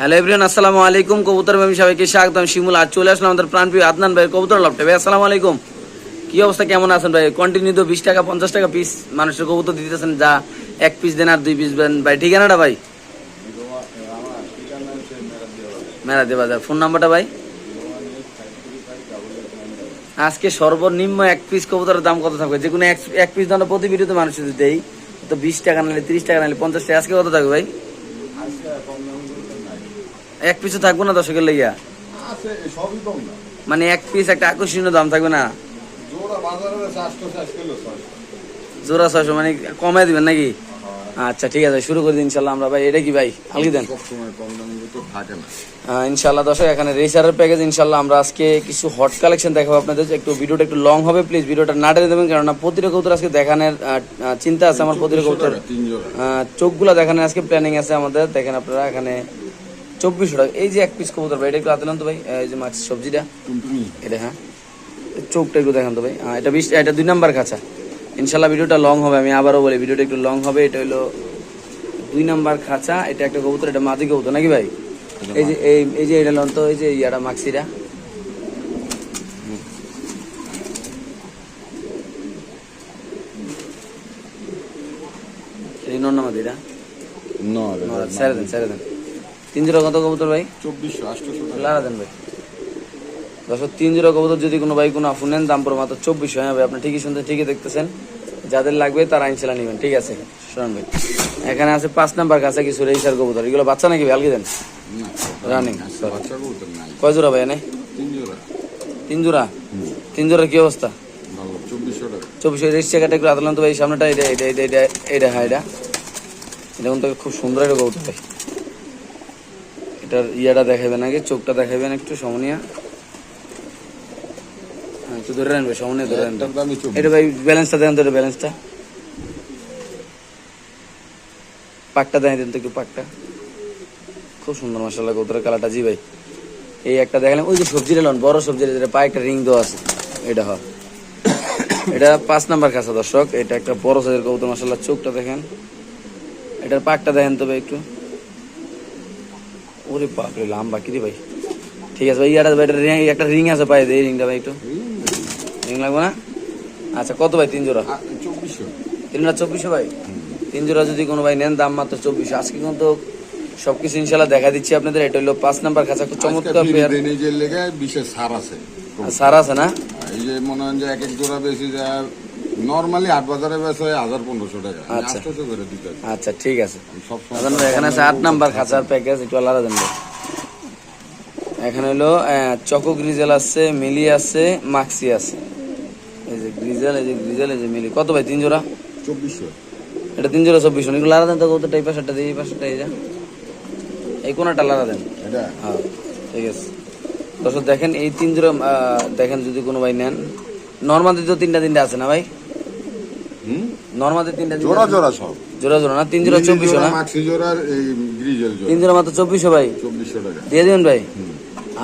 Hello everyone, আসসালামু আলাইকুম। কবুতর আমি সবাইকে স্বাগতম। শিমুল, আজ চলে আসলাম আমাদের প্রাণপ্রিয় আদনান ভাই কবুতর লপটে ভাই, আসসালামু আলাইকুম। কি অবস্থা, কেমন আছেন ভাই? কন্টিনিউ তো বিশ টাকা, পঞ্চাশ টাকা পিস মানুষের কবুতর দিতেছেন, যা এক পিস দেন আর দুই পিস দেন। ভাই, ঠিকানাটা ভাই? মেরা দে বাজার। ফোন নাম্বারটা ভাই? আজকে সর্বনিম্ন এক পিস কবুতরের দাম কত থাকবে? যে কোনো এক এক পিস দাম প্রতি ভিডিওতে মানুষের দেই, তো বিশ টাকা নালে তিরিশ টাকা নালে পঞ্চাশ টাকা। আজকে কত থাকবে ভাই? এক পিসও থাকব না দর্শকের কম না। মানে এক পিস একটা আকর্ষণীয় দাম থাকবে না? জোড়া ছয়শো। মানে কমাই দিবেন নাকি? আচ্ছা ঠিক আছে শুরু করে দিন ইনশাল্লাহ আমরা। ভাই এটা কি ভাই? আলগি দেন। ইনশাল্লাহ দর্শক এখানে রেসারের প্যাকেজ ইনশাল্লাহ আমরা আজকে কিছু হট কালেকশন দেখাবো আপনাদের। একটু ভিডিওটা একটু লং হবে প্লিজ ভিডিওটা না টেনে দেবেন কেননা প্রতিটা কবুতর আজকে দেখানোর চিন্তা আছে আমার প্রতিটা কবুতর। চোখগুলো দেখানোর আজকে প্ল্যানিং আছে আমাদের। দেখেন আপনারা এখানে চব্বিশশো টাকা। এই যে এক পিস কবুতর ভাই এটা একটু আতলাম তো ভাই। এই যে মাছ সবজিটা। এটা হ্যাঁ। চোখটা একটু দেখান তো ভাই। হ্যাঁ, এটা বিশ এটা দুই নাম্বার খাঁচা। ইনশাল্লাহ ভিডিওটা লং হবে আমি আবারও বলি ভিডিওটা একটু লং হবে। এটা হলো দুই নাম্বার খাঁচা। এটা একটা কবুতর এটা মাদি কবুতর নাকি ভাই? এই যে এই এই যে এটা লন তো এই যে ইয়াটা নামাদি এটা না ছেড়ে দেন ছেড়ে দেন। তিন জোড়া কত কবুতর ভাই চব্বিশশো আটশোশো লারা দেন ভাই দশ তিন জোড়া কবুতর যদি কোনো ভাই কোনো আফুন নেন দাম পড়ে মাত্র চব্বিশশো হ্যাঁ ভাই আপনি ঠিকই শুনতে ঠিকই দেখতেছেন যাদের লাগবে তারা আইনশালা নেবেন ঠিক আছে শোনান ভাই এখানে আছে পাঁচ নাম্বার কাছে কিছু রেসার কবুতর এগুলো বাচ্চা নাকি ভাই আলগি দেন রানিং কয় জোড়া ভাই এনে তিন জোড়া তিন জোড়া কি অবস্থা চব্বিশশো রেস জায়গাটা একটু আদলাম তো ভাই সামনেটা এটা এটা এটা এটা হ্যাঁ এটা এটা কিন্তু খুব সুন্দর একটা কবুতর ভাই এটার ইয়াটা দেখাবেন আগে চোখটা দেখাবেন একটু সমনিয়া। হ্যাঁ একটু ধরে রাখবে সমনিয়া ধরে চব্বিশ এটা ভাই ব্যালেন্সটা দেন এটা ব্যালেন্সটা পাকটা দেখাই দেন তো একটু পাকটা খুব সুন্দর মশলা কবুতরের কালারটা জি ভাই। এই একটা দেখালাম ওই যে সবজিটা লন বড় সবজি যেটা পায়ে একটা রিং দেওয়া আছে এটা হয়। এটা পাঁচ নাম্বার খাঁচা দর্শক। এটা একটা বড় সাইজের কবুতর মশলা চোখটা দেখেন। এটার পাকটা দেখেন তবে একটু। ওরে বাপরে লাম্বা কি রে ভাই? ঠিক আছে ভাই ইয়াটা এটা ring- একটা রিং আছে পায়ে এই রিংটা ভাই একটু। রিং লাগবে না? আচ্ছা কত ভাই তিন জোড়া? চব্বিশশো। তিন জোড়া চব্বিশশো ভাই? তিন জোড়া যদি কোনো ভাই নেন দাম মাত্র চব্বিশশো। আজকে কিন্তু সবকিছু ইনশাল্লাহ দেখা দিচ্ছি আপনাদের এটা হলো পাঁচ নাম্বার খাঁচা খুব চমৎকার পেয়ার বিশেষ সার আছে। সার আছে না? এই যে মনে হয় যে এক এক জোড়া বেশি যায় নর্মালি হাট বাজারে বেশ হয় হাজার পনেরোশো টাকা। আচ্ছা। করে দিতে আচ্ছা ঠিক আছে। ভাই, এখানে আছে আট নাম্বার খাঁচার প্যাকেজ একটু আলাদা দেন। এখানে হলো চকো গ্রিজেল আছে মিলি আছে মাক্সি আছে। এই যে গ্রিজেল এই যে গ্রিজেল এই যে মিলি। কত ভাই তিন জোড়া? চব্বিশশো। এটা তিন জোড়া চব্বিশ এগুলো আলাদা দেন তো কত টাইপ পাশেরটা এই পাশেরটা এই যা। এই কোনটা আলাদা দেন। এটা? হ্যাঁ ঠিক আছে। দর্শক দেখেন এই তিন জোড়া দেখেন যদি কোনো ভাই নেন। নর্মাদি তো তিনটা তিনটা আছে না ভাই? নর্মাদি তিনটা জোড়া জোড়া সব। জোড়া জোড়া না তিন জোড়া চব্বিশশো না? মাক্সি জোড়ার এই গ্রিজেল জোড়া। তিন জোড়া মাত্র চব্বিশশো ভাই? চব্বিশশো টাকা। দিয়ে দেবেন ভাই?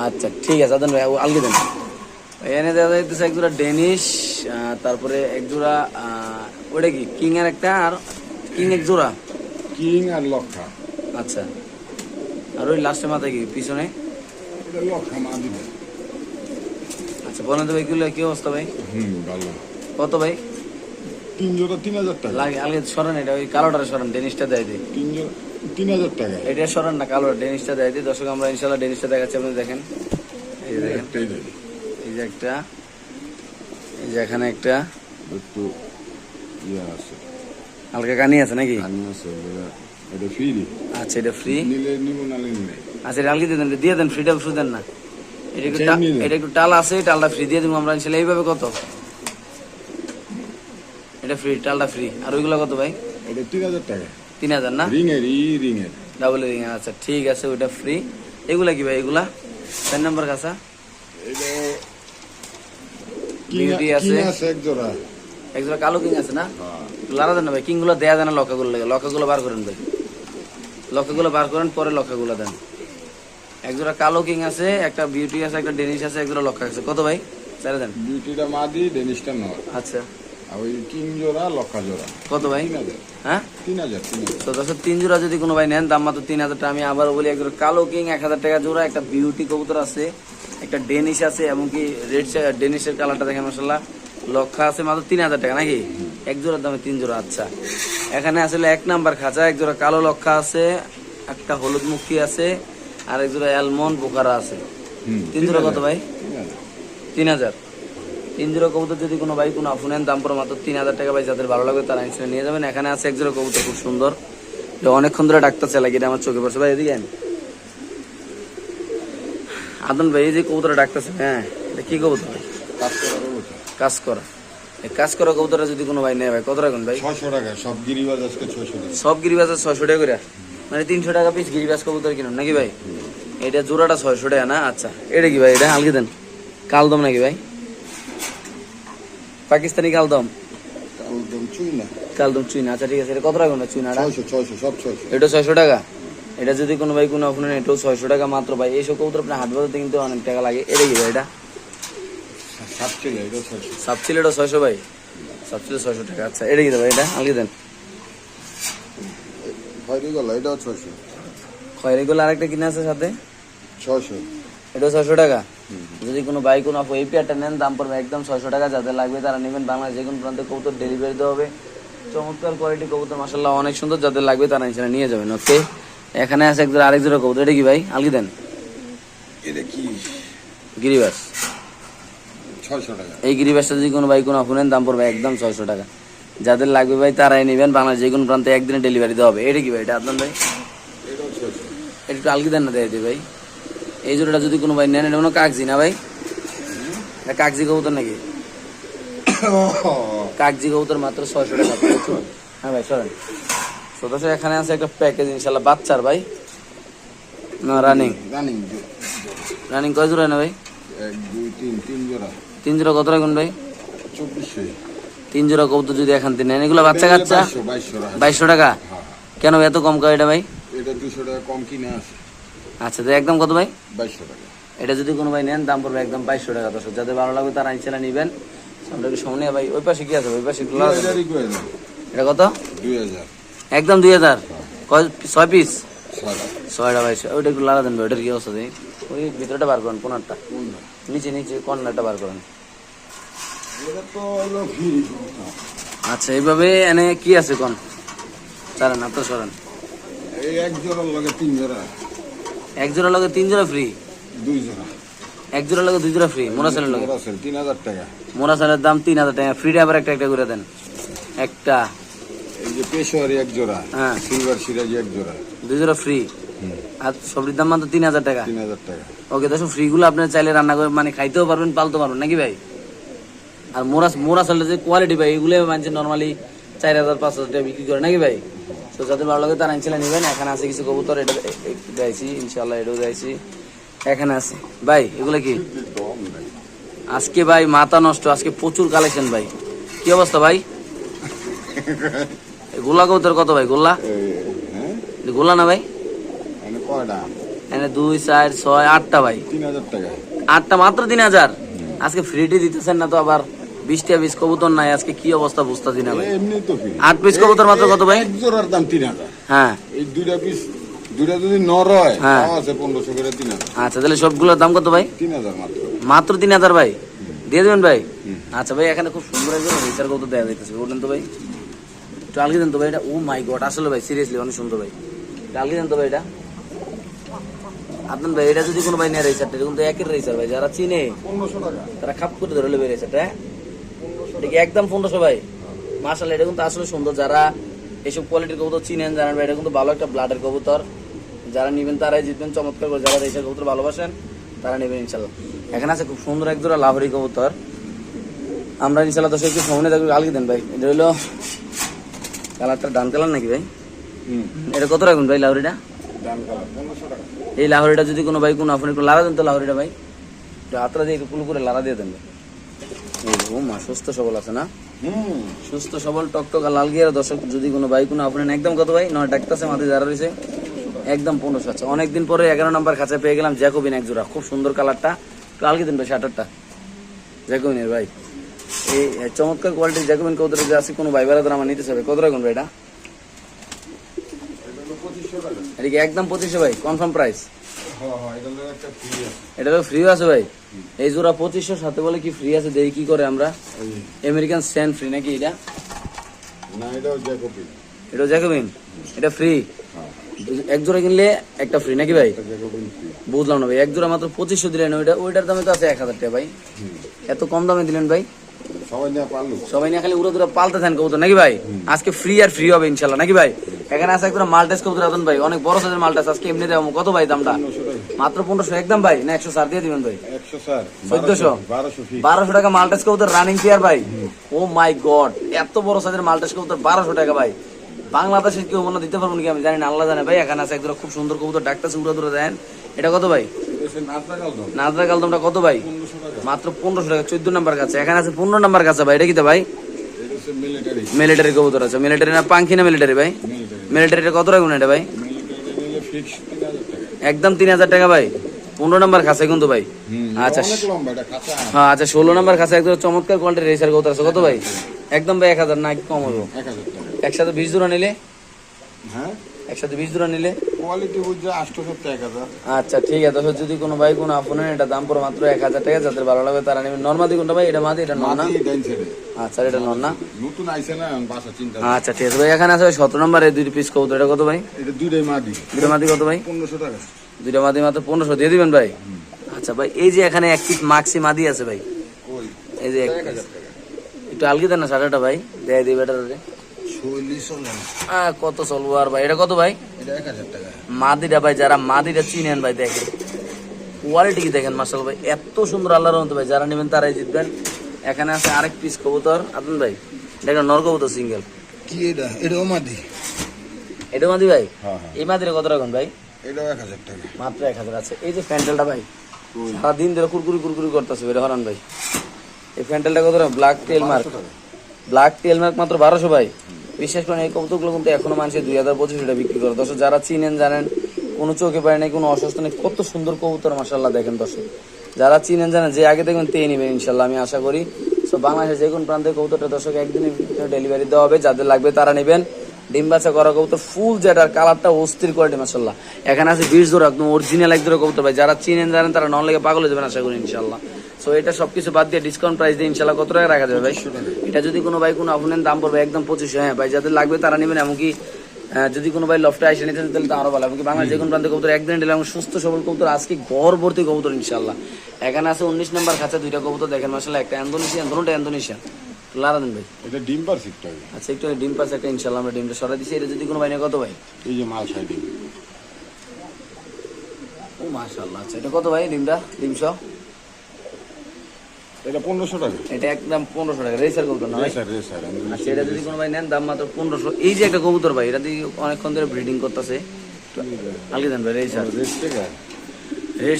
আচ্ছা ঠিক আছে আদান ভাই আলগে দেন। এখানে দেখা যাইতেছে এক জোড়া ডেনিশ তারপরে এক জোড়া ওটা কি কিং এর একটা আর কিং এক জোড়া? কিং আর লক্ষা। আচ্ছা। আর ওই লাস্টের মাথায় কি পিছনে? লক্ষা মা দিবে। আচ্ছা বলেন তো ভাই কি অবস্থা ভাই? হুম ভালো। কত ভাই? তিন জোড়া তিন হাজার টাকা। লাগে সরান এটা ওই কালোটা সরান ডেনিশটা দেয় দিই তিন জোড়া তিন হাজার টাকা। এটা সরান না কালোটা ডেনিশটা দেয় দিই দর্শক আমরা ইনশাল্লাহ ডেনিশটা দেখাচ্ছি আপনি দেখেন। এই যে দেখেন। এই যে একটা। এই যে এখানে একটা। একটু ইয়ে আছে। হালকা কানি আছে নাকি? আমি আছে এটা- ফ্রি আচ্ছা এটা ফ্রি নিলে নিব নালে নিলে। আচ্ছা এটা আলগি দেন দিয়ে দেন ফ্রিটা শুধু দেন না। এটা একটু আচ্ছা। এটা একটু টাল আছে টালটা ফ্রি দিয়ে দেবো আমরা ইনশাল্লাহ এইভাবে কত? এটা ফ্রি টালটা ফ্রি আর ওইগুলো কত ভাই? এটা তিন হাজার টাকা তিন হাজার না রিংয়ের ই রিংয়ের ডাবল রিং আচ্ছা ঠিক আছে ওইটা ফ্রি এগুলা কি ভাই এগুলা? চার নম্বর এটা Beauty আছে। কিং আছে? এক জোড়া। কালো কিং আছে না? হ্যাঁ। লারা দেন ভাই কিংগুলো দেয়া দেন না লক্ষাগুলো লাগে। লক্ষাগুলো বার করেন ভাই। লক্ষাগুলো বার করেন পরে লক্ষাগুলো দেন। একজোড়া কালো কিং আছে একটা বিউটি আছে একটা ডেনিশ আছে একজোড়া লক্ষা আছে। কত ভাই? চারে দেন। বিউটিটা মা দি ডেনিসটা নয় আচ্ছা। আর ওই তিন জোড়া লক্ষা জোড়া। কত ভাই? হ্যাঁ? তিন হাজার তো তিন জোড়া যদি কোনো ভাই নেন দাম মাত্র তিন হাজার টাকা আমি আবার বলি কালো কিং এক হাজার টাকা জোড়া একটা বিউটি কবুতর আছে একটা ডেনিশ আছে এমনকি রেড ডেনিশের কালারটা দেখেন লক্ষা আছে মাত্র তিন হাজার টাকা নাকি? এক জোড়ার দামে তিন জোড়া আচ্ছা। এখানে আসলে এক নাম্বার খাঁচা এক জোড়া কালো লক্ষা আছে একটা হলুদ মুখী আছে আর এক জোড়া অ্যালমন্ড বোকারা আছে। তিন জোড়া কত ভাই? তিন হাজার। তিন হাজার তিন জোড়া কবুতর যদি কোনো ভাই কোনো আফুনেন দাম পড়ে মাত্র তিন হাজার টাকা ভাই যাদের ভালো লাগবে তারা ইনশাল্লাহ নিয়ে যাবেন। এখানে আছে এক জোড়া কবুতর খুব সুন্দর। অনেকক্ষণ ধরে ডাক্তার চালাই এটা আমার চোখে পড়ছে। ভাই এদিকে আন। আদন ভাই এই যে কবুতর ডাকতেছে হ্যাঁ এটা কি কবুতর? ভাই কাজ করা কাজ করা কবুতরটা যদি কোনো ভাই নেয় ভাই কত রাখুন ভাই? ছয়শো টাকা সব গিরিবাজ আজকে টাকা। সব গিরিবাজ ছয়শো টাকা করে মানে তিনশো টাকা পিস গিরিবাজ কবুতর কিনুন নাকি ভাই? এটা জোড়াটা ছয়শো টাকা না? আচ্ছা এটা কি ভাই? এটা আলগে দেন। কাল কালদম নাকি ভাই? পাকিস্তানি কালদম? একদম চুই না কালদম চুইনা। আচ্ছা ঠিক আছে এটা কত রাখুন ভাই চুইনাটা ছয়শো ছয়শো সব ছয়শো। এটা ছয়শো টাকা? এটা যদি কোনো ভাই কোনো আপনার এটাও ছয়শো টাকা মাত্র ভাই। এইসব কবুতর আপনার হাট বাজাতে কিন্তু অনেক টাকা লাগে। এটা কি ভাই এটা? সাত ছিল এটা ছয়শো এটা ভাই? সাবসিল ছয়শো টাকা। আচ্ছা এটা কি ভাই এটা? আলগে দেন। হয়নি গেল এটাও ছয়শো। খয়রিগুলো আরেকটা কিনে আছে সাথে? ছয়শো। এটাও ছয়শো টাকা? যদি কোনো বাইক কোনো আপু এই পেয়ারটা নেন দাম পড়বে একদম ছয়শো টাকা যাদের লাগবে তারা নেবেন বাংলাদেশ যে কোনো প্রান্তে কবুতর ডেলিভারি দেওয়া হবে। চমৎকার কোয়ালিটি কবুতর মাসাল্লাহ অনেক সুন্দর। যাদের লাগবে তারা ইনশাল্লাহ নিয়ে যাবেন। ওকে এখানে আছে একজন আরেক জোড়া কবুতর। এটা কি ভাই? আলগি দেন। এটা কি? গিরিবাস। এই গিরিবাসটা যদি কোনো ভাই কোনো আপু নেন দাম পড়বে একদম ছয়শো টাকা। যাদের লাগবে ভাই তারাই নেবেন। বাংলাদেশ যে কোনো প্রান্তে একদিনে ডেলিভারি দেওয়া হবে। এটা কি ভাই? এটা আপনার ভাই? এটা একটু আলগি দেন না দেয় ভাই। এই জোড়াটা যদি কোনো ভাই নেন এটা কোনো কাগজি না ভাই? এটা কাগজি কবুতর নাকি? কাগজি কবুতর মাত্র ছয়শো টাকা। হ্যাঁ ভাই সরেন সদস্য এখানে আছে একটা প্যাকেজ ইনশাল্লাহ বাচ্চার ভাই। না রানিং রানিং রানিং কয় জোড়া না ভাই? এক দুই তিন তিন জোড়া। তিন জোড়া কত রাখুন ভাই? চব্বিশশো। তিন জোড়া কবুতর যদি এখান থেকে নেন এগুলো বাচ্চা কাচ্চা বাইশশো টাকা? কেন এত কম কয় এটা ভাই? এটা দুশো টাকা কম কিনে আছে। আচ্ছা তো একদম কত ভাই? বাইশশো টাকা। এটা যদি কোনো ভাই নেন দাম পড়বে একদম বাইশশো টাকা। দশ যাদের ভালো লাগবে তারা ইনশাল্লাহ নিবেন। আমরা কি সামনে ভাই ওই পাশে কি আছে ওই পাশে দুই দেন এটা কত? দুই হাজার। একদম দুই হাজার। ছয় পিস ছয়টা ভাই ওইটা একটু লাগা দেন ওইটার কি অবস্থা দেখি? ওই ভিতরটা বার করেন কোনারটা? নিচে নিচে কর্নারটা বার করেন। তো আচ্ছা এইভাবে এনে কি আছে কোন? চালান আপনার সরেন। এই এক জোড়ার লাগে তিন জোড়া এক জোড়া লাগে তিন জোড়া ফ্রি দুই জোড়া এক জোড়া লাগে দুই জোড়া ফ্রি মোরা চালের লাগে তিন হাজার টাকা। দাম তিন হাজার টাকা। ফ্রিটা আবার একটা একটা করে দেন। একটা। এই যে পেশোয়ারি এক জোড়া হ্যাঁ। সিলভার সিরাজি এক জোড়া। দুই জোড়া ফ্রি আর সবজির দাম মাত্র তিন হাজার টাকা? তিন হাজার টাকা। ওকে ফ্রিগুলো আপনি চাইলে রান্না করে মানে খাইতেও পারবেন পালতে পারবেন নাকি ভাই? আর মোরা মোরা চালের যে কোয়ালিটি ভাই এগুলো মানছে নর্মালি চার হাজার পাঁচ হাজার টাকা বিক্রি করে নাকি ভাই? তো যাদের ভালো লাগে তারা ইনশাল্লাহ নেবেন। এখানে আছে কিছু কবুতর এটা দেয়ছি ইনশাল্লাহ এটাও দেয়ছি এখানে আছে। ভাই এগুলো কি? আজকে ভাই মাথা নষ্ট আজকে প্রচুর কালেকশন ভাই। কি অবস্থা ভাই? গোলা কবুতর কত ভাই গোল্লা? হ্যাঁ? গোল্লা না ভাই? এখানে দুই চার ছয় আটটা ভাই। আটটা মাত্র তিন হাজার? আজকে ফ্রিটি দিতেছেন না তো আবার? বিশটা বিশ কবুতর নাই আজকে কি অবস্থা বুঝতেছি না ভাই। এমনি তো আট piece কবুতর মাত্র কত ভাই? এক জোড়ার দাম তিন হাজার। হ্যাঁ। এই দুইটা পিস দুইটা যদি নর হয় হ্যাঁ। আছে পনেরোশো করে তিন হাজার। আচ্ছা তাহলে সবগুলোর দাম কত ভাই? তিন হাজার মাত্র। মাত্র তিন হাজার ভাই? দিয়ে দেবেন ভাই? আচ্ছা ভাই এখানে খুব সুন্দর একজন রিচার কত দেওয়া যাইতেছে। বললেন তো ভাই একটু আলগি দেন তো ভাই এটা ও মাই গড আসলে ভাই সিরিয়াসলি অনেক সুন্দর ভাই। একটু আলগি দেন তো ভাই এটা। আপনার ভাই এটা যদি কোনো ভাই নেয় রেসারটা এটা কিন্তু একের রেসার ভাই যারা চিনে তারা খাপ করে ধরে নেবে রেসারটা হ্যাঁ? কি একদম পনেরোশো ভাই মার্শাল এটা কিন্তু আসলে সুন্দর। যারা এসব কোয়ালিটির কবুতর চিনেন জানেন ভাই এটা কিন্তু ভালো একটা ব্লাডের কবুতর। যারা নেবেন তারাই জিতবেন চমৎকার করে যারা রেসার কবুতর ভালোবাসেন তারা নেবেন ইনশাল্লাহ এখানে আছে খুব সুন্দর এক জোড়া লাভরি কবুতর। আমরা ইনশাল্লাহ তো একটু সামনে থাকবে আলগি দেন ভাই। এটা হলো কালারটা ডান কালার নাকি ভাই? এটা কত রাখবেন ভাই লাহরিটা এই লাহরিটা যদি কোনো ভাই কোনো আপনি একটু লাড়া দেন তো লাহরিটা ভাই। হাতটা দিয়ে একটু কুলু করে লাড়া দিয়ে দেন ভাই। মা সুস্থ সবল আছে না? হুম। সুস্থ সবল টকটকা লাল গিয়ার দর্শক যদি কোনো ভাই কোনো আপনার একদম কত ভাই? নয় ডাকতেছে মাথায় যারা রয়েছে একদম পনেরোশো অনেকদিন পরে এগারো নম্বর খাঁচা পেয়ে গেলাম জ্যাকোবিন এক জোড়া। খুব সুন্দর কালারটা। আলগি দিন ভাই শাটারটা জ্যাকোবিনের ভাই। এই চমৎকার কোয়ালিটির জ্যাকোবিন কবুতর যে আছে কোনো ভাই বেড়াদার আমার নিতে চাবে কত রাখুন ভাই এটা? টাকা। কি একদম পঁচিশশো ভাই? কনফার্ম প্রাইস এটা ফ্রি আছে। এটা তো ফ্রি আছে ভাই। এই জোড়া পঁচিশশো সাথে বলে কি ফ্রি আছে দেখি কি করে আমরা। আমেরিকান স্যান্ড ফ্রি নাকি এটা? না এটাও জ্যাকোবি এটা জ্যাকোবিন এটা ফ্রি হ্যাঁ। এক জোড়া কিনলে একটা ফ্রি নাকি ভাই? বুঝলাম না ভাই এক জোড়া মাত্র পঁচিশশো দিলেন ওইটা ওইটার দামে তো আছে এক হাজার টাকা ভাই। এত কম দামে দিলেন ভাই। সবাই নিয়ে খালি উড়ে দূরে পাল্টে থাকেন কবুতর নাকি ভাই? আজকে ফ্রি আর ফ্রি হবে ইনশাল্লাহ নাকি ভাই? এখানে আছে একটা মাল্টেস কবুতর ভাই। অনেক বড় সাইজের মাল্টেস আজকে এমনি দেবো কত ভাই দামটা? মাত্র পনেরোশো। একদম ভাই না একশো সার দিয়ে দিবেন ভাই। চোদ্দশো? বারোশো টাকা মাল্টেস কবুতর রানিং পেয়ার ভাই। ও মাই গড এত বড় সাইজের মাল্টেস কবুতর বারোশো টাকা ভাই। বাংলাদেশে কেউ মনে দিতে পারব নাকি আমি জানি না আল্লাহ জানে ভাই এখানে আছে একদম খুব সুন্দর কবুতর ডাক্তার উড়ে দূরে দেন। এটা কত ভাই? নাজরা কালদমটা কত ভাই? মাত্র পনেরোশো টাকা চোদ্দ নাম্বার কাছে। এখানে আছে পনেরো নাম্বার কাছে ভাই এটা কি ভাই? মিলিটারি কবুতর আছে। মিলিটারি না পাঙ্খি না মিলিটারি ভাই? মিলিটারি মিলিটারিটা কত রাখবেন এটা ভাই? একদম তিন হাজার টাকা ভাই। পনেরো নম্বর খাসে কিন্তু ভাই। আচ্ছা। হ্যাঁ আচ্ছা ষোলো নম্বর খাসে একদম চমৎকার কোয়ালিটির রেসার কত আছে। কত ভাই? একদম ভাই এক হাজার না কম হব একসাথে বিশ জোড়া নিলে? হ্যাঁ? একসাথে বিশ জোড়া নিলে? কোয়ালিটি বুঝছে আটশো এক হাজার। আচ্ছা ঠিক আছে। তাহলে যদি কোনো ভাই কোনো আপনের এটা দাম পড়ে মাত্র এক হাজার টাকা যাদের ভালো লাগবে তারা নেবেন। নর্মাদি কোনটা ভাই? এটা মাদি এটা নন না? আচ্ছা এটা নন না? নতুন আইছে না বাসা চিন্তা আচ্ছা ঠিক আছে। ভাই এখানে আছে সতেরো নম্বরে দুই পিস কবুতর। এটা কত ভাই? এটা দুইটাই মাটি দুটো মাদি কত ভাই? পনেরোশো টাকা। দুইটা মাদি মাত্র পনেরোশো। দিয়ে দিবেন ভাই? আচ্ছা ভাই এই যে এখানে এক পিস মাক্সি মাদি আছে ভাই? এই যে এক একটু আলগি দেন না সাড়েটা ভাই? দেয় দিই বেটার কত চলবো আর ভাই? এটা কত ভাই? এটা মাদিটা ভাই যারা মাদিটা চিনেন ভাই দেখেন। কোয়ালিটি কি দেখেন মার্শাল ভাই? এত সুন্দর আল্লাহর মতো ভাই যারা নেবেন তারাই জিতবেন। এখানে আছে আরেক পিস কবুতর। আপনি ভাই দেখেন নর কবুতর সিঙ্গেল কি এটা? এটাও মাটি এটা মাদি ভাই? হ্যাঁ হ্যাঁ। এই মাদিটা কত রাখুন ভাই? এটাও এক হাজার টাকা। মাত্র এক হাজার আছে। এই যে প্যান্ডেলটা ভাই সারাদিন ধরে কুরকুরি কুরকুরি করতেছে বের হরান ভাই। এই প্যান্ডেলটা কত black tail mark black tail mark মাত্র বারোশো ভাই। বিশেষ করে এই কবুতরগুলো কিন্তু এখনও মানুষের দুই হাজার পঁচিশ টাকা বিক্রি করে। দর্শক, যারা চিনেন, জানেন, কোনো চোখে পায় নাই, কোনো অসুস্থ নেই, কত সুন্দর কবুতর মাসাল্লাহ দেখেন দর্শক। যারা চিনেন, জানেন, যে আগে দেখবেন তেই নেবেন ইনশাল্লাহ আমি আশা করি। সো বাংলাদেশের যে কোনো প্রান্তে কবুতরটা দর্শক একদিনে ডেলিভারি দেওয়া হবে, যাদের লাগবে তারা নেবেন। ডিম বাচ্চা করা কবুতর ফুল যেটার কালারটা অস্থির কোয়ালিটি মাসাল্লাহ এখানে আছে বিশ জোড়া একদম অরিজিনাল এক জোড়া কবুতর ভাই। যারা চিনেন জানেন তারা নন লেগে পাগল যাবেন আশা করি ইনশাল্লাহ সো এটা সবকিছু বাদ দিয়ে ডিসকাউন্ট প্রাইস দিয়ে ইনশাল্লাহ কত টাকা রাখা যাবে ভাই? এটা যদি কোনো ভাই কোনো আপনার দাম পড়বে একদম পঁচিশশো। হ্যাঁ ভাই যাদের লাগবে তারা নেবেন এমনকি যদি কোনো ভাই লফটে আসে নিতে চান, তাহলে তো আরও ভালো। এমনকি বাংলাদেশ যে কোনো প্রান্তে কবুতর একদিন দিলে এবং সুস্থ সবল কবুতর আজকে গড় ভর্তি কবুতর ইনশাল্লাহ এখানে আছে উনিশ নম্বর খাঁচা দুইটা কবুতর দেখেন মাসাল্লাহ একটা অ্যান্ডোনেশিয়ান দুটোটা অ্যান্ডোনেশিয়ান ভাই। এটা ডিম আচ্ছা একটু ডিম পাস একটা ইনশাল্লাহ আমরা ডিমটা সরাই দিচ্ছি এটা যদি কোনো ভাই নেয় কত ভাই? এই যে মাল ডিম। ও মাশাল্লাহ আচ্ছা এটা কত ভাই ডিমটা? ডিম এটা পনেরোশো টাকা। এটা একদম পনেরোশো টাকা। রেসার কবুতর না ভাই? রেসার রেসার আচ্ছা এটা যদি কোনো ভাই নেন দাম মাত্র পনেরোশো। এই যে একটা কবুতর ভাই এটা দিয়ে অনেকক্ষণ ধরে ব্রিডিং করতেছে। আলগে দেন ভাই রেসার। রেস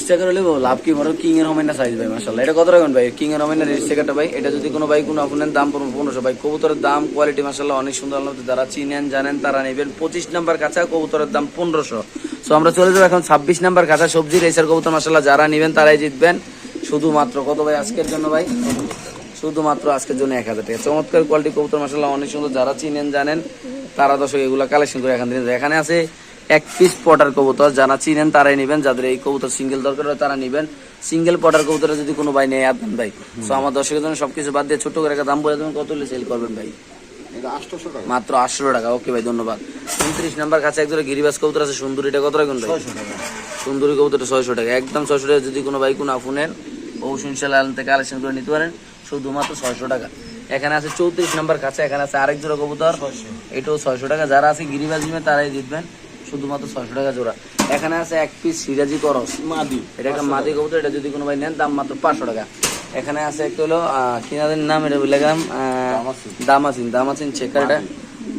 চেকার হলে লাভ কি বড় কিং এর হমেন সাইজ ভাই, মাশাআল্লাহ। এটা কত রাখবেন ভাই? কিং এর হমেন রেস চেকারটা ভাই, এটা যদি কোনো ভাই, কোনো আপনার দাম পড়বে পনেরোশো ভাই, কবুতরের দাম কোয়ালিটি মাশাআল্লাহ অনেক সুন্দর যারা চিনেন, জানেন, তারা নেবেন পঁচিশ নাম্বার কাঁচা, কবুতরের দাম পনেরোশো। সো আমরা চলে যাব এখন ছাব্বিশ নাম্বার কাঁচা সবজি রেসার কবুতর, মাশাআল্লাহ। যারা নেবেন, তারাই জিতবেন। শুধুমাত্র কত ভাই আজকের জন্য ভাই? শুধুমাত্র আজকের জন্য এক হাজার টাকা। চমৎকার কোয়ালিটি কবুতর মাসাল্লাহ অনেক সুন্দর। যারা চিনেন, জানেন, তারা দর্শক এগুলো কালেকশন করে এখান থেকে এখানে আছে। এক পিস পটার কবুতর যারা চিনেন তারাই নেবেন যাদের এই কবুতর সিঙ্গেল দরকার হয় তারা নেবেন। সিঙ্গেল পটার কবুতরে যদি কোনো ভাই নেই আপনি ভাই। তো আমার দর্শকের জন্য সবকিছু বাদ দিয়ে ছোট করে একটা দাম বলে দেবেন কত হলে সেল করবেন ভাই? মাত্র আটশো টাকা। ওকে ভাই ধন্যবাদ। উনত্রিশ নাম্বার কাছে একজোড়া গিরিবাস কবুতর আছে সুন্দরীটা কত রাখবেন ভাই? সুন্দরী কবুতরটা ছয়শো টাকা। একদম ছয়শো টাকা যদি কোনো ভাই কোনো আফুনের অবশ্যই ইনশাল্লাহ আলম থেকে কালেকশন করে নিতে পারেন। শুধুমাত্র ছয়শো টাকা। এখানে আছে চৌত্রিশ নম্বর কাছে এখানে আছে আরেক জোড়া কবুতর। এটাও ছয়শো টাকা। যারা আছে গিরিবাজ নিবে তারাই জিতবেন। শুধুমাত্র ছয়শো টাকা জোড়া। এখানে আছে এক পিস সিরাজি করস। মাদি এটা একটা মাদি কবুতর এটা যদি কোনো ভাই নেন দাম মাত্র পাঁচশো টাকা। এখানে আছে একটা হলো কিনাদের নাম এটা বলে গেলাম দামাসিন। দামাসিন দামাসিন চেকার এটা।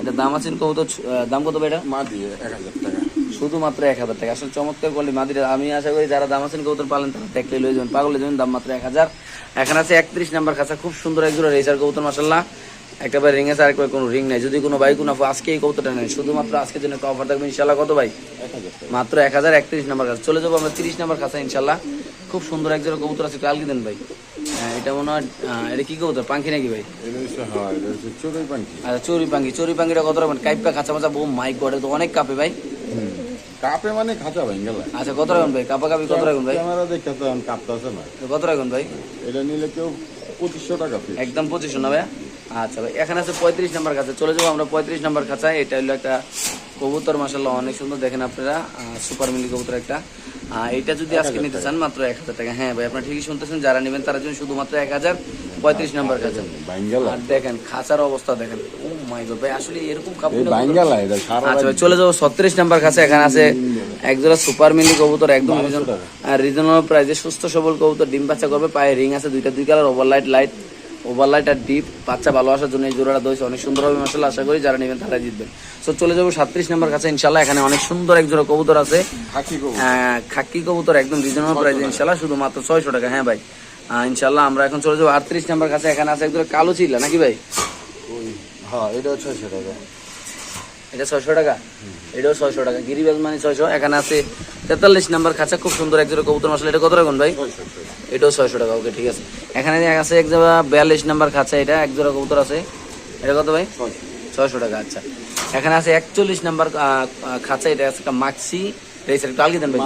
এটা দামাসিন কবুতর দাম কত ভাই এটা? মাদি এক হাজার টাকা। শুধুমাত্র এক হাজার টাকা। আসলে চমৎকার কোয়ালিটি মাদিরা আমি আশা করি যারা দাম আছেন কবুতর পালেন তারা দেখলে লয়ে যাবেন। পাগলে যাবেন দাম মাত্র এক হাজার। এখানে আছে একত্রিশ নাম্বার খাঁচা। খুব সুন্দর একজোড়া রেসার কবুতর মাসাল্লাহ একটা ভাই রিং আছে আরেকবার কোনো রিং নাই। যদি কোনো ভাই কোনো আজকে এই কবুতরটা নেই শুধুমাত্র আজকের জন্য একটা অফার থাকবে ইনশাল্লাহ কত ভাই? এক মাত্র এক হাজার একত্রিশ নাম্বার কাছে চলে যাব আমরা তিরিশ নাম্বার কাছে ইনশাল্লাহ খুব সুন্দর একজোড়া কবুতর আছে কালকে দেন ভাই। হ্যাঁ, এটা মনে হয় এটা কি কবুতর? পাখি নাকি ভাই? হ্যাঁ আচ্ছা চুরি পাখি চুরি পাখিটা কত রাখবেন কাইপা খাঁচা মাচা বউ মাই গড়ে তো অনেক কাপে ভাই। কাপে মানে খাঁচা ভাই গেলে। আচ্ছা কত রাখবেন ভাই? কাপা কাপি কত রাখবেন ভাই? ক্যামেরা দেখে তো কাপতে আছে না কত রাখবেন ভাই? এটা নিলে কেউ পঁচিশশো টাকা একদম পঁচিশশো না ভাই আচ্ছা ভাই এখানে আছে পঁয়ত্রিশ নাম্বার কাছে চলে যাব আমরা পঁয়ত্রিশ নাম্বার খাঁচায়। এটা হলো একটা কবুতর মাসাল্লাহ অনেক সুন্দর দেখেন আপনারা। সুপার মিলি কবুতর একটা। এটা যদি আজকে নিতে চান মাত্র এক হাজার টাকা। হ্যাঁ ভাই আপনারা ঠিকই শুনতেছেন যারা নেবেন তারা জন্য শুধুমাত্র এক হাজার পঁয়ত্রিশ নাম্বার আর দেখেন খাঁচার অবস্থা দেখেন। ও মাই গড ভাই আসলে এরকম কাপড় আচ্ছা ভাই চলে যাব ছত্রিশ নাম্বার কাছে এখানে আছে একজোড়া সুপার মিলি কবুতর একদম রিজনেবল প্রাইসে সুস্থ সবল কবুতর ডিম বাচ্চা করবে পায়ে রিং আছে দুইটা দুই colour over light light over light আর ডিপ বাচ্চা ভালো আসার জন্য এই জোড়াটা দইছে অনেক সুন্দর হবে মাসাল্লাহ আশা করি যারা নেবেন তারা জিতবেন। সো চলে যাব সাতত্রিশ নম্বর কাছে ইনশাল্লাহ এখানে অনেক সুন্দর এক জোড়া কবুতর আছে। খাকি কবুতর। খাকি কবুতর একদম রিজনেবল প্রাইস ইনশাল্লাহ শুধুমাত্র ছয়শো টাকা। হ্যাঁ ভাই। ইনশাল্লাহ আমরা এখন চলে যাব আটত্রিশ নম্বর কাছে এখানে আছে একদম কালো চিল্লা নাকি ভাই? হ্যাঁ এটা ছয়শো টাকা। এটা ছয়শো টাকা। এটাও ছয়শো টাকা। গিরিবাজ মানে ছয়শো এখানে আছে তেতাল্লিশ নাম্বার খাঁচা খুব সুন্দর এক জোড়া কবুতর মশলা এটা কত রাখুন ভাই? এটাও ছয়শো টাকা ওকে ঠিক আছে। এখানে আছে এক জোড়া বিয়াল্লিশ নাম্বার খাঁচা এটা এক জোড়া কবুতর আছে। এটা কত ভাই? ছয়শো টাকা আচ্ছা। এখানে আছে একচল্লিশ নাম্বার খাঁচা এটা আছে একটা মাক্সি রেসার। একটু আলগি দেন ভাই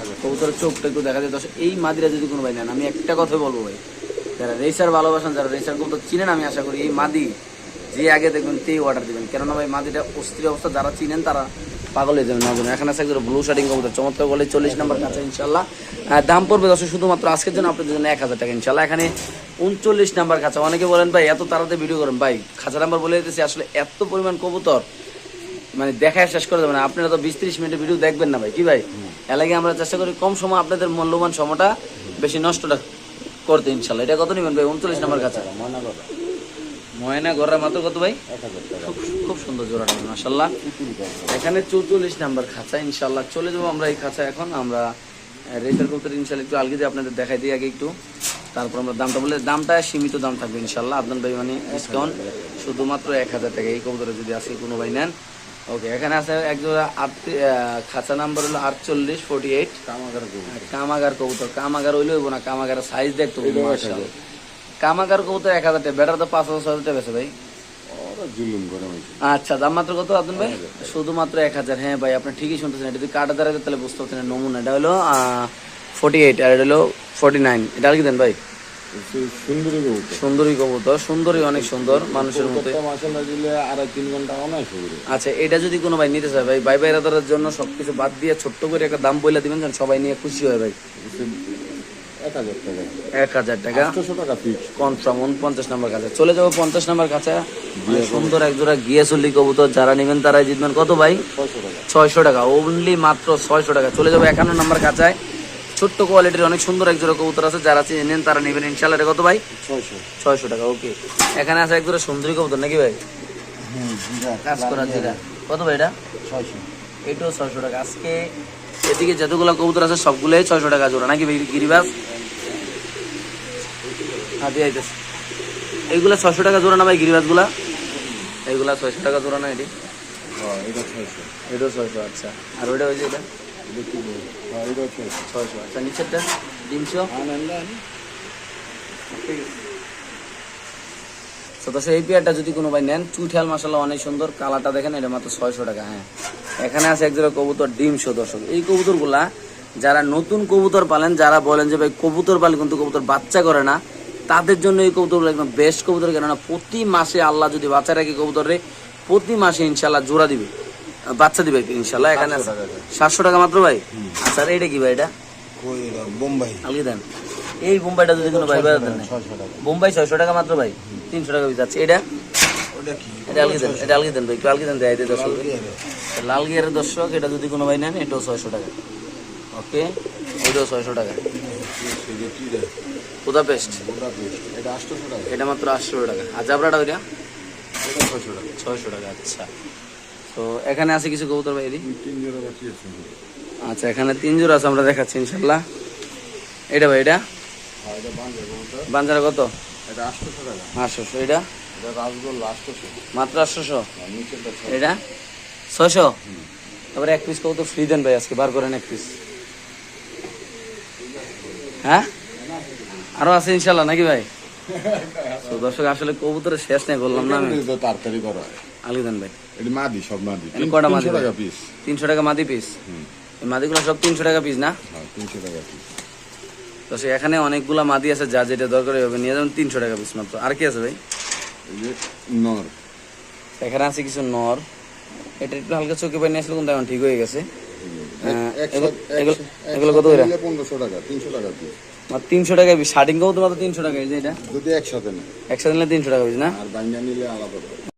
হাজার কবুতরের চোখটা একটু দেখা যায়। দর্শক এই মাদিরা যদি কোনো ভাই নেন আমি একটা কথাই বলব ভাই যারা রেসার ভালোবাসেন যারা রেসার কবুতর চিনেন আমি আশা করি এই মাদি যে আগে দেখবেন তেই অর্ডার দিবেন। কেননা ভাই মাদিটা অস্থির অবস্থা যারা চিনেন তারা পাগল হয়ে যাবেন না এখানে আছে একজন ব্লু শার্টিং কবুতর চমৎকার বলে চল্লিশ নাম্বার কাছে ইনশাল্লাহ দাম পড়বে দর্শক শুধুমাত্র আজকের জন্য আপনাদের জন্য এক হাজার টাকা ইনশাল্লাহ এখানে উনচল্লিশ নাম্বার খাঁচা অনেকে বলেন ভাই এত তাড়াতাড়ি ভিডিও করেন। ভাই খাঁচা নাম্বার বলে দিতেছি আসলে এত পরিমাণ কবুতর মানে দেখায় শেষ করে দেবেন আপনারা তো বিশ ত্রিশ মিনিটের ভিডিও দেখবেন না ভাই কি ভাই? এর লাগে আমরা চেষ্টা করি কম সময় আপনাদের মূল্যবান সময়টা বেশি নষ্টটা করতে ইনশাল্লাহ এটা কত নেবেন ভাই উনচল্লিশ নাম্বার কাছে ময়না কথা ময়না গড়া মাত্র কত ভাই? খুব সুন্দর জোড়াটা মাসাল্লাহ এখানে চৌচল্লিশ নাম্বার খাঁচা ইনশাল্লাহ চলে যাব আমরা এই খাঁচা এখন। আমরা রেটার কবুতর ইনশাল্লাহ একটু আলগি দিয়ে আপনাদের দেখাই দিই আগে একটু। তারপর আমরা দামটা বলে দামটা সীমিত দাম থাকবে ইনশাল্লাহ আপনার ভাই মানে ডিসকাউন্ট শুধুমাত্র এক হাজার টাকা। এই কবুতরে যদি আসে কোনো ভাই নেন ওকে এখানে আছে এক জোড়া আট খাঁচা নাম্বার হলো আটচল্লিশ ফোর্টি এইট কামাগার গরু কামাগার কবুতর। কামাগার হইলে হইব না কামাগারের সাইজ দেখতে হবে মাশাআল্লাহ। কবুতর এক হাজার টাকা বেটার তো পাঁচ হাজার ছয় হাজার টাকা বেছে ভাই। আচ্ছা দাম মাত্র কত আব্দুল ভাই? শুধুমাত্র এক হাজার। হ্যাঁ ভাই আপনি ঠিকই শুনতেছেন এটা যদি কাটা দাঁড়াতে তাহলে বুঝতে পারছেন নমুনা। এটা হলো ফোর্টি এইট আর এটা হলো ফোর্টি নাইন এটা আর কি দেন ভাই? সুন্দরী কবুতর। সুন্দরী সুন্দরী অনেক সুন্দর মানুষের মতো আচ্ছা এটা যদি কোনো ভাই নিতে চায় ভাই ভাই ভাইরাদারের জন্য সবকিছু বাদ দিয়ে ছোট্ট করে একটা দাম বলে দিবেন যেন সবাই নিয়ে খুশি হয় ভাই। এক হাজার টাকা। কনফার্ম উনপঞ্চাশ নাম্বার কাছে। চলে যাব পঞ্চাশ নাম্বার কাছে। সুন্দর এক জোড়া গিয়ে চল্লি কবুতর যারা নেবেন তারাই জিতবেন। কত ভাই? ছয়শো টাকা। অনলি মাত্র ছয়শো টাকা। চলে যাব একান্ন নাম্বার কাছায় ছোট্ট কোয়ালিটির অনেক সুন্দর এক জোড়া কবুতর আছে। যারা নেন তারা নেবেন ইনশাল্লাহ। এটা কত ভাই? ছয়শো। টাকা ওকে। এখানে আছে এক জোড়া সুন্দরী কবুতর নাকি ভাই? কাজ করা কত ভাই এটা? ছয়শো। এটাও ছয়শো টাকা। আজকে এদিকে যতগুলো কবুতর আছে সবগুলোই ছয়শো টাকা জোড়া। নাকি গিরিবাস? হ্যাঁ দিয়ে আইতেছে। এইগুলা ছয়শো টাকা জোড়া না ভাই গিরিবাসগুলা? এইগুলা ছয়শো টাকা জোড়া না এটি? হ্যাঁ এটাও ছয়শো। আচ্ছা। আর ওইটা হয়েছে এটা? হ্যাঁ ছয়শো। আচ্ছা নিচেরটা? তিনশো সতাশো এই পেয়ারটা যদি কোনো ভাই নেন চুইঠাল মশলা অনেক সুন্দর কালারটা দেখেন এটা মাত্র ছয়শো টাকা হ্যাঁ। এখানে আছে এক জোড়া কবুতর ডিমশো দর্শক। এই কবুতরগুলা যারা নতুন কবুতর পালেন যারা বলেন যে ভাই কবুতর পালে কিন্তু কবুতর বাচ্চা করে না তাদের জন্য এই কবুতরগুলো একদম বেস্ট কবুতর কেননা প্রতি মাসে আল্লাহ যদি বাচ্চা রাখে কবুতরে প্রতি মাসে ইনশাল্লাহ জোড়া দিবে বাচ্চা দিবে ইনশাল্লাহ এখানে সাতশো টাকা। মাত্র ভাই? আচ্ছা এইটা কি ভাই এটা? বোম্বাই। আলগি দেন। এই বোম্বাইটা যদি কোনো ভাই বেড়াতেন না বোম্বাই ছয়শো টাকা মাত্র ভাই। তিনশো টাকা যাচ্ছে এটা? এটা আলগি দেন এটা আলগি দেন ভাই। একটু আলগি দেন দেয় দর্শক। লাল গিয়ারের দর্শক এটা যদি কোনো ভাই নেন এটাও ছয়শো টাকা। ওকে? এটাও ছয়শো টাকা। পেস্ট এটা টাকা। এটা মাত্র আটশো টাকা। আর জাবরাটা ওইটা? এটা ছয়শো টাকা। ছয়শো টাকা আচ্ছা। তো এখানে আছে কিছু কবুতর ভাই আচ্ছা এখানে তিন জোড়া আছে আমরা দেখাচ্ছি ইনশাল্লাহ। এটা ভাই এটা? বাঞ্জারা কত? এটা আটশোশো টাকা। আটশোশো এটা এটা আটশোশো। মাত্র আটশোশো? আর নিচেরটা ছয় এটা ছয়শো? তারপরে এক পিস কবুতর ফ্রি দেন ভাই আজকে বার করেন এক পিস হ্যাঁ? আরও আছে ইনশাল্লাহ নাকি ভাই? তো দর্শক আসলে কবুতরের শেষ নেই বললাম না আমি। তাড়াতাড়ি করা হয়। আলিদান ভাই। এটি মাদি সব মাদি। এখানে মাদি তিনশো টাকা পিস তিনশো টাকা মাদি পিস মাদিগুলো সব তিনশো টাকা পিস না? হ্যাঁ তিনশো টাকা পিস তো সে এখানে অনেকগুলা মাদি আছে যা যেটা দরকার হবে নিয়ে যাবেন তিনশো টাকা পিস মাত্র। আর কি আছে ভাই? নর। এখানে আছে কিছু নর। এটা একটু হালকা চোখে পাই নিয়ে আসলে কিন্তু এখন ঠিক হয়ে গেছে। এগুলো- কত করে? পনেরোশো টাকা তিনশো টাকা আর তিনশো টাকা পিস শার্টিং মাত্র তিনশো টাকা এই যে এটা যদি একসাথে নেয় একসাথে নিলে তিনশো টাকা পিস না? আর বাঙ্গা নিলে আলাদা